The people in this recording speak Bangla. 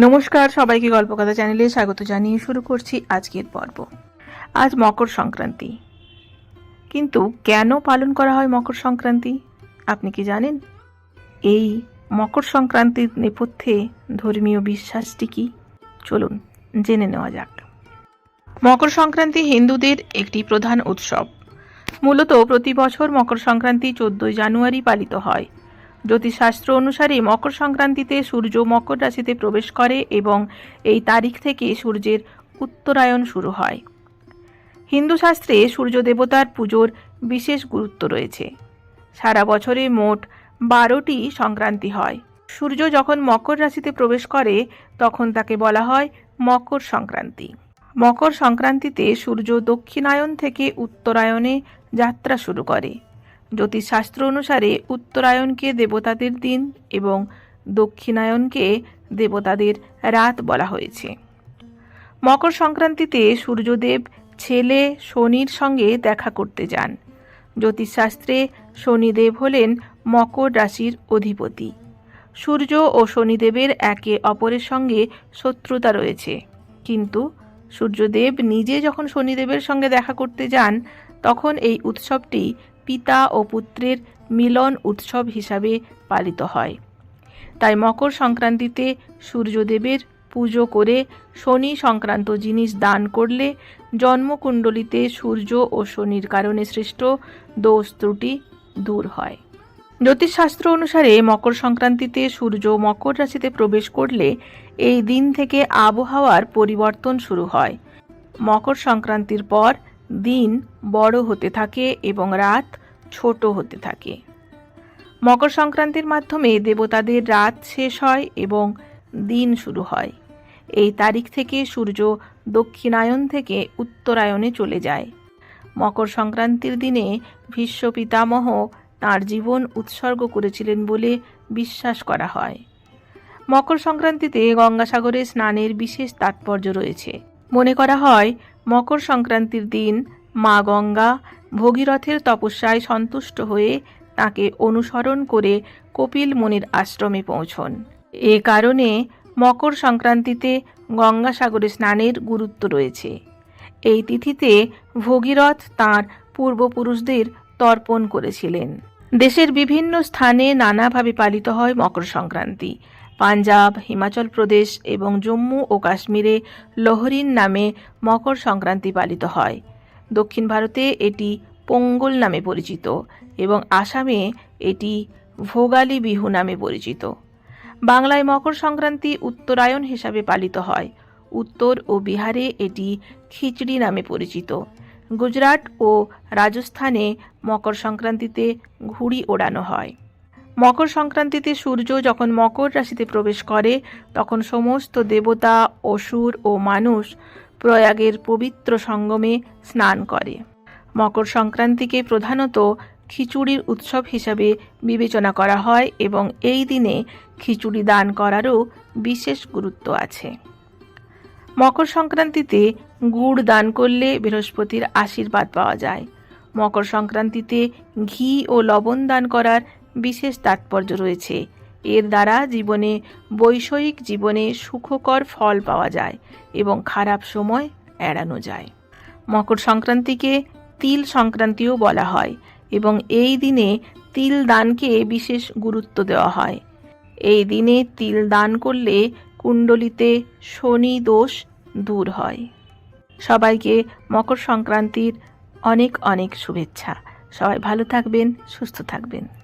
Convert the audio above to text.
নমস্কার, সবাইকে গল্পকথা চ্যানেলে স্বাগত জানিয়ে শুরু করছি আজকের পর্ব। আজ মকর সংক্রান্তি। কিন্তু কেন পালন করা হয় মকর সংক্রান্তি? আপনি কি জানেন? এই মকর সংক্রান্তির নেপথ্যে ধর্মীয় বিশ্বাসটি কি? চলুন জেনে নেওয়া যাক। মকর সংক্রান্তি হিন্দুদের একটি প্রধান উৎসব। মূলত প্রতি বছর মকর সংক্রান্তি চোদ্দই জানুয়ারি পালিত হয়। জ্যোতিষশাস্ত্র অনুসারে মকর সংক্রান্তিতে সূর্য মকর রাশিতে প্রবেশ করে এবং এই তারিখ থেকে সূর্যের উত্তরায়ণ শুরু হয়। হিন্দু শাস্ত্রে সূর্য দেবতার পুজোর বিশেষ গুরুত্ব রয়েছে। সারা বছরে মোট বারোটি সংক্রান্তি হয়। সূর্য যখন মকর রাশিতে প্রবেশ করে, তখন তাকে বলা হয় মকর সংক্রান্তি। মকর সংক্রান্তিতে সূর্য দক্ষিণায়ন থেকে উত্তরায়ণে যাত্রা শুরু করে। জ্যোতিষশাস্ত্র অনুসারে উত্তরায়ণকে দেবতাদের দিন এবং দক্ষিণায়নকে দেবতাদের রাত বলা হয়েছে। মকর সংক্রান্তিতে সূর্যদেব ছেলে শনির সঙ্গে দেখা করতে যান। জ্যোতিষশাস্ত্রে শনিদেব হলেন মকর রাশির অধিপতি। সূর্য ও শনিদেবের একে অপরের সঙ্গে শত্রুতা রয়েছে। কিন্তু সূর্যদেব নিজে যখন শনিদেবের সঙ্গে দেখা করতে যান, তখন এই উৎসবটি পিতা ও পুত্রের মিলন উৎসব হিসাবে পালিত হয়। তাই মকর সংক্রান্তিতে সূর্যদেবের পুজো করে শনি সংক্রান্ত জিনিস দান করলে জন্মকুণ্ডলিতে সূর্য ও শনির কারণে সৃষ্ট দোষ ত্রুটি দূর হয়। জ্যোতিষশাস্ত্র অনুসারে মকর সংক্রান্তিতে সূর্য মকর রাশিতে প্রবেশ করলে এই দিন থেকে আবহাওয়ার পরিবর্তন শুরু হয়। মকর সংক্রান্তির পর দিন বড় হতে থাকে এবং রাত ছোট হতে থাকে। মকর সংক্রান্তির মাধ্যমে দেবতাদের রাত শেষ হয় এবং দিন শুরু হয়। এই তারিখ থেকে সূর্য দক্ষিণায়ন থেকে উত্তরায়ণে চলে যায়। মকর সংক্রান্তির দিনে ভীষ্ম পিতামহ তাঁর জীবন উৎসর্গ করেছিলেন বলে বিশ্বাস করা হয়। মকর সংক্রান্তিতে গঙ্গাসাগরে স্নানের বিশেষ তাৎপর্য রয়েছে। মনে করা হয় মকর সংক্রান্তির দিন মা গঙ্গা ভগীরথের তপস্যায় সন্তুষ্ট হয়ে তাকে অনুসরণ করে কপিল মুনির আশ্রমে পৌঁছন। এ কারণে মকর সংক্রান্তিতে গঙ্গাসাগরে স্নানের গুরুত্ব রয়েছে। এই তিথিতে ভগীরথ তাঁর পূর্বপুরুষদের তর্পণ করেছিলেন। দেশের বিভিন্ন স্থানে নানাভাবে পালিত হয় মকর সংক্রান্তি পাঞ্জাব, হিমাচল প্রদেশ এবং জম্মু ও কাশ্মীরে লোহরিন নামে মকর সংক্রান্তি পালিত হয়। দক্ষিণ ভারতে এটি পোঙ্গল নামে পরিচিত এবং আসামে এটি ভোগালী বিহু নামে পরিচিত। বাংলায় মকর সংক্রান্তি উত্তরায়ণ হিসাবে পালিত হয়। উত্তর ও বিহারে এটি খিচড়ি নামে পরিচিত। গুজরাট ও রাজস্থানে মকর সংক্রান্তিতে ঘুড়ি ওড়ানো হয়। মকর সংক্রান্তিতে সূর্য যখন মকর রাশিতে প্রবেশ করে, তখন সমস্ত দেবতা অসুর ও মানুষ প্রয়াগের পবিত্র সঙ্গমে স্নান করে। মকর সংক্রান্তিকে প্রধানত খিচুড়ির উৎসব হিসাবে বিবেচনা করা হয় এবং এই দিনে খিচুড়ি দান করারও বিশেষ গুরুত্ব আছে। মকর সংক্রান্তিতে গুড় দান করলে বৃহস্পতির আশীর্বাদ পাওয়া যায়। মকর সংক্রান্তিতে ঘি ও লবণ দান করার বিশেষ তাৎপর্য রয়েছে। এর দ্বারা জীবনে বৈষয়িক জীবনে সুখকর ফল পাওয়া যায় এবং খারাপ সময় এড়ানো যায়। মকর সংক্রান্তিকে তিল সংক্রান্তিও বলা হয় এবং এই দিনে তিল দানকে বিশেষ গুরুত্ব দেওয়া হয়। এই দিনে তিল দান করলে কুণ্ডলিতে শনি দোষ দূর হয়। সবাইকে মকর সংক্রান্তির অনেক অনেক শুভেচ্ছা। সবাই ভালো থাকবেন, সুস্থ থাকবেন।